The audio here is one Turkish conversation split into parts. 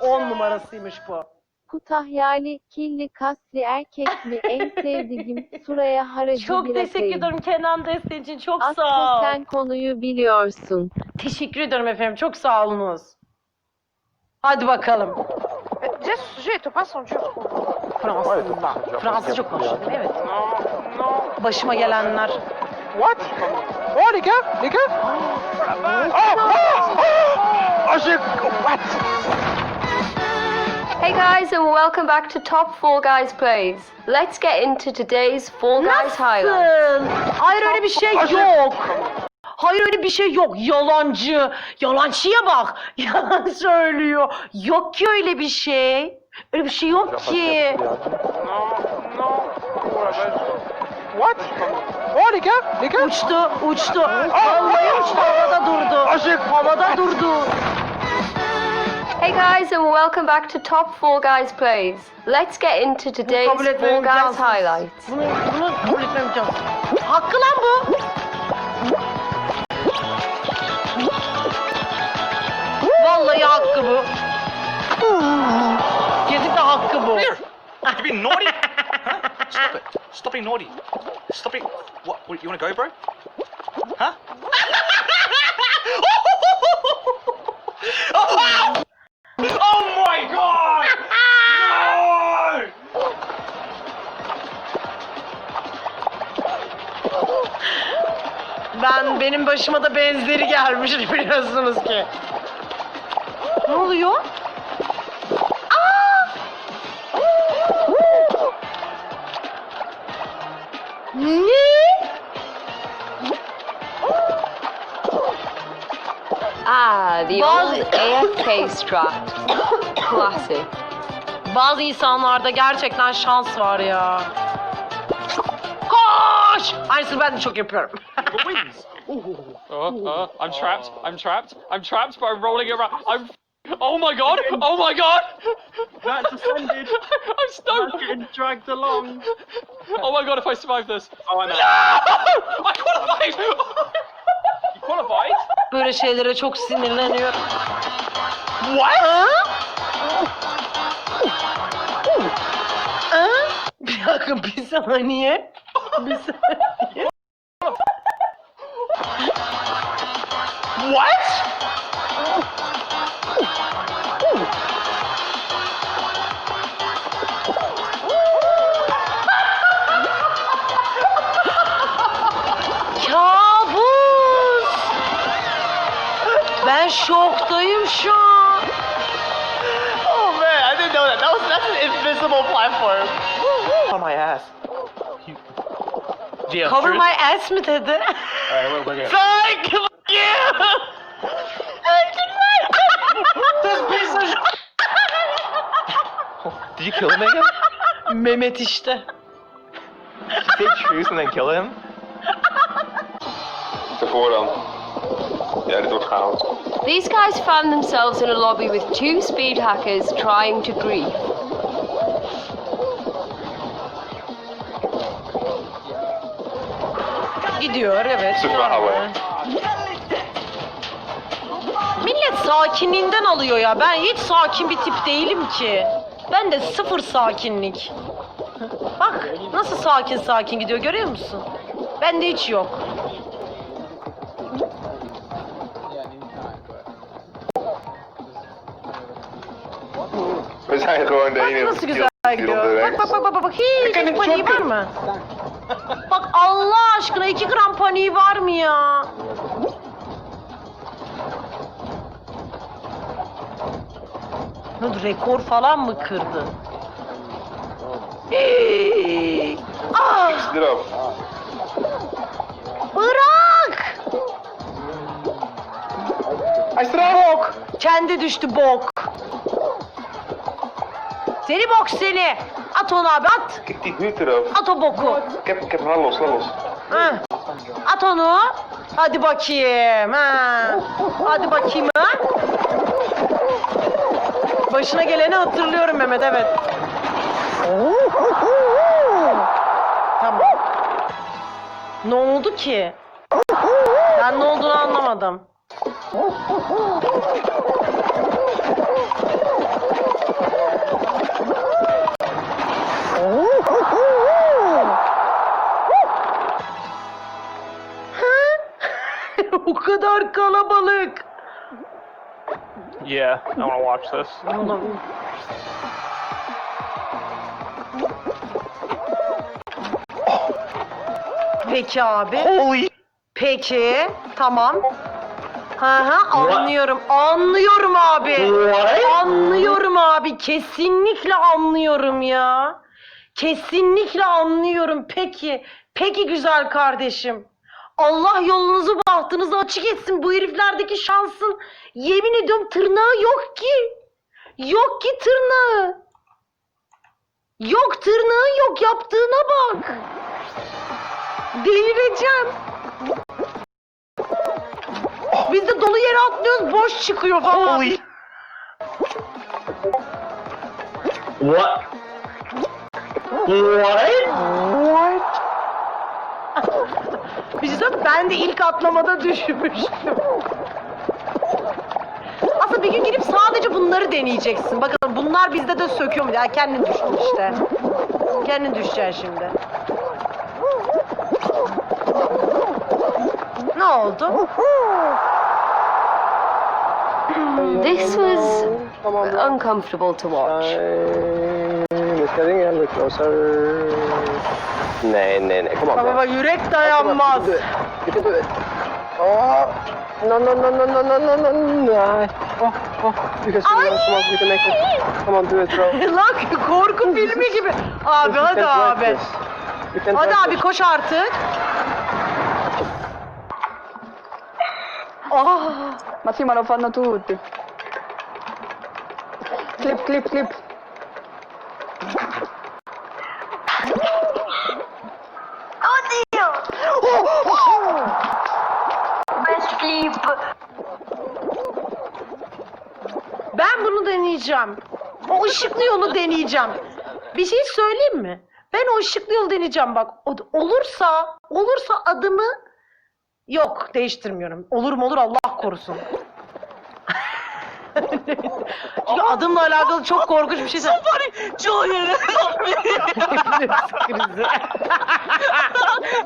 10 numarasıymış bu. Kutahyali, killi, kasli erkek mi en sevdiğim Suraya haracı Çok bir teşekkür atayım. ederim Kenan desteğin için. Çok sağ Aslında ol. sen konuyu biliyorsun. Teşekkür ederim efendim. Çok sağ olunuz. Hadi bakalım. Ce sujet est pas son jeu. Fransızlar. Fransızca konuşuyorum. Evet. Başıma gelenler. What Oh les gars, les gars Oh, oh, j'ai... What Hey guys, and welcome back to Top Fall Guys Plays. Let's get into today's Fall Guys highlights. Nasıl? Hayır öyle bir şey yok. Hayır öyle bir şey yok. Yalancı. Yalancıya bak. Yalan söylüyor. Yok ki öyle bir şey. Öyle bir şey yok ki. What gars, les gars Uçtu, uçtu. Vallahi uçtu. Havada durdu. J'ai... Havada durdu. Hey guys, and welcome back to Top 4 Guys Plays. Let's get into today's kabul etmem Guys imkansız. highlights. Bunu, bunu kabul etmem imkansız. Hakkı lan bu. Vallahi hakkı bu. Kesinlikle hakkı bu. You being naughty? huh? Stop it. Stop being naughty. Stop it. What? what you want to go, bro? Huh? oh benim başıma da benzeri gelmiş biliyorsunuz ki. Ne oluyor? Aa! Ne? Ah, the Bazı- old AFK strat. Classic. Bazı insanlarda gerçekten şans var ya. Koş! Aynısını ben de çok yapıyorum. wins. Oh, oh, I'm trapped. I'm trapped. I'm trapped by rolling around. I'm. Oh my god! Oh my god! That's ascended. I'm stuck. getting dragged along. Oh my god! If I survive this, Oh, I'm out. I qualified. You qualified? Böyle şeylere çok sinirleniyor. What? Ha? Ha? Bir dakika bir saniye. Bir saniye. What? Kabus! Ben şoktayım şu an. Oh man, I didn't know that. That was that's an invisible platform. On my ass. You... Yeah, Cover my ass mi dedi? Alright, we're, we're good. Thank you! Did you kill him again? Mehmet işte. Did you say truth and then kill him? Tevoren. Ja, dit wordt chaos. These guys found themselves in a lobby with two speed hackers trying to grief. Gidiyor evet. Süper hava. Millet sakinliğinden alıyor ya. Ben hiç sakin bir tip değilim ki. Ben de sıfır sakinlik. Bak nasıl sakin sakin gidiyor görüyor musun? Bende hiç yok. We zijn gewoon de Bak nasıl güzel gidiyor. Bak bak bak bak bak. bak. Hiç Bakın, paniği çok var mı? Bak Allah aşkına iki gram paniği var mı ya? Ne oldu, rekor falan mı kırdı? Hey! ah, bırak! Eraf! Bok! Kendi düştü bok. Seni bok seni. At onu abi at. Kijk die huurt eraf. At o boku. Ik heb, ik heb haar los, laat los. Ha. At onu. Hadi bakayım. Ha. Hadi bakayım ha. Başına geleni hatırlıyorum Mehmet evet. tamam. Ne oldu ki? Ben ne olduğunu anlamadım. o kadar kalabalık. Yeah, I want to watch this. Peki abi. Holy. Peki. Tamam. Hı hı anlıyorum. Anlıyorum abi. Anlıyorum abi. Kesinlikle anlıyorum ya. Kesinlikle anlıyorum. Peki. Peki güzel kardeşim. Allah yolunuzu bahtınızı açık etsin. Bu heriflerdeki şansın yemin ediyorum tırnağı yok ki. Yok ki tırnağı. Yok tırnağı yok. Yaptığına bak. Delireceğim. Biz de dolu yere atlıyoruz boş çıkıyor falan. Holy. What? What? What? Mi? ben de ilk atlamada düşmüştüm. Aslında bir gün girip sadece bunları deneyeceksin. Bakalım bunlar bizde de söküyor mu? Ya kendin düştün işte. Kendin düşeceksin şimdi. Ne oldu? This was uncomfortable to watch. It's getting a little closer. Nej, nej, nej. Come on, Baba baba yürek dayanmaz. Can do it. Oh. No, no, no, no, no, no, no, no, no. Oh, oh. You can it. Come on, you can make it. Come on, do it, bro. Lan korku filmi gibi. Abi hadi abi. Hadi abi koş artık. Oh. Ma sì, ma lo fanno tutti. Clip, clip, clip. Ben bunu deneyeceğim. O ışıklı yolu deneyeceğim. Bir şey söyleyeyim mi? Ben o ışıklı yolu deneyeceğim bak. O- olursa, olursa adımı yok değiştirmiyorum. Olur mu olur Allah korusun. Çünkü adımla alakalı çok korkunç bir şey. Somebody, Julian, help me. krizi.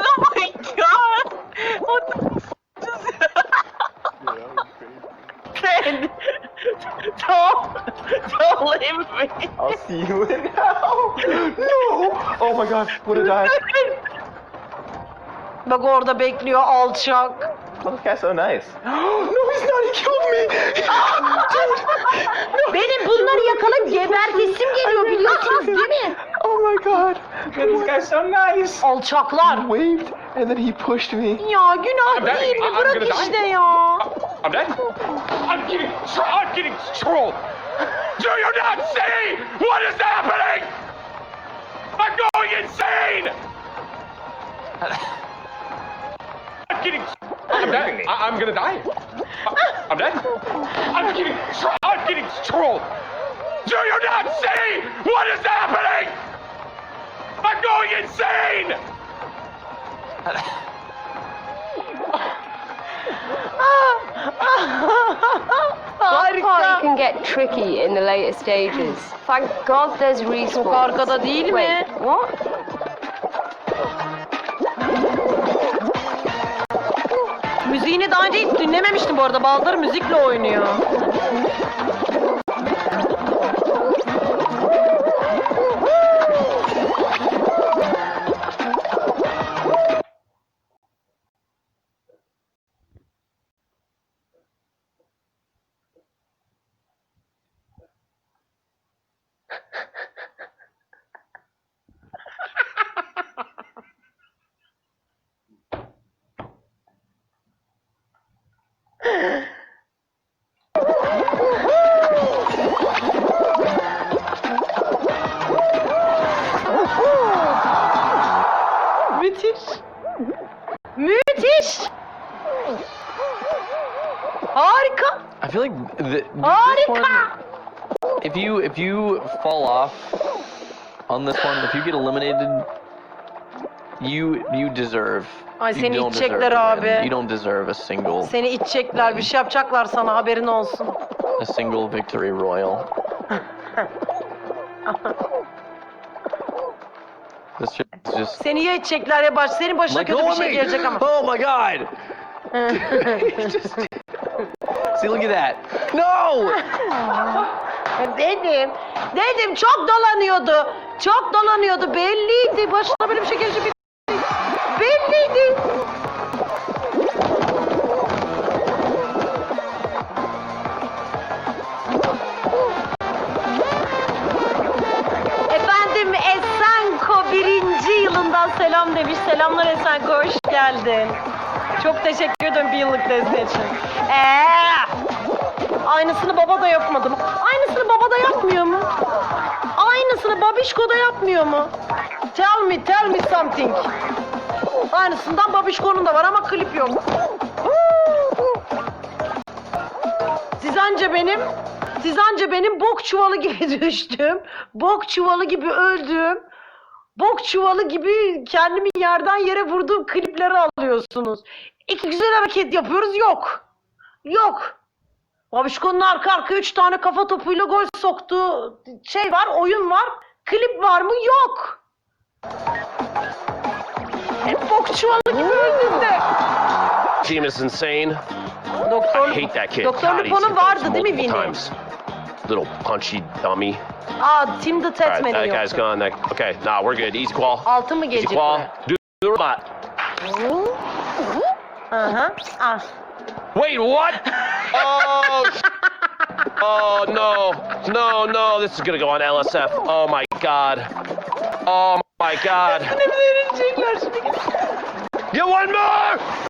oh my god. What the Sen. Don't. Don't leave me. I'll see you in hell. No. Oh my god, have died. Bak orada bekliyor alçak. This guy's so nice. no, he's not. He killed me. Benim bunları yakalayıp gebertesim geliyor biliyorsunuz değil mi? Oh my god. this guy's so nice. Alçaklar. Waved and then he pushed me. Ya günah değil mi? Bırak die. işte ya. I'm dead. I'm getting, I'm getting trolled. Do you not see what is happening? I'm going insane. I'm getting, I'm dead. I, I'm gonna die. I- I'm dead. I'm getting, tro- I'm getting trolled. Do you not see what is happening? I'm going insane. Harika. can get tricky in the later stages. Thank God there's respawns. Çok arkada değil mi? Wait, what? Müziğini daha önce hiç dinlememiştim bu arada. Bazıları müzikle oynuyor. Harika. I feel like th- this one, if you if you fall off on this one, if you get eliminated, you you deserve. Ay, you seni don't deserve itecekler to win. abi. You don't deserve a single Seni itecekler, bir şey yapacaklar sana haberin olsun. a single victory royal. This shit is just Seni ya itecekler ya baş, senin başına like kötü bir şey gelecek ama. oh my god. See, look at that. No! dedim. Dedim çok dolanıyordu. Çok dolanıyordu. Belliydi. Başına böyle bir şey gelecek. Belliydi. Efendim Esenko birinci yılından selam demiş. Selamlar Esenko, hoş geldin. Çok teşekkür ederim bir yıllık desteği için. Ee, aynısını baba da yapmadı mı? Aynısını baba da yapmıyor mu? Aynısını babişko da yapmıyor mu? Tell me, tell me something. Aynısından babişkonun da var ama klip yok. Siz anca benim, siz anca benim bok çuvalı gibi düştüm. Bok çuvalı gibi öldüm. Bok çuvalı gibi kendimi yerden yere vurduğum klipleri alıyorsunuz. İki güzel hareket yapıyoruz yok. Yok. Babişko'nun arka arka üç tane kafa topuyla gol soktuğu şey var, oyun var. Klip var mı? Yok. Hep bok çuvalı gibi öldüm de. Team is insane. Doktor, I hate that kid. Doktor Lupo'nun vardı değil mi Vini? Little punchy dummy. Aa, Tim the All right, Tatman'i that guy's yoktu. gone. That, okay, nah, we're good. Easy qual. Altı mı Easy gelecek qual. mi? Do the robot. Aha. Ah. Wait, what? Oh, oh no, no, no! This is gonna go on LSF. Oh my god. Oh my god. Ne verecekler şimdi? Get one more!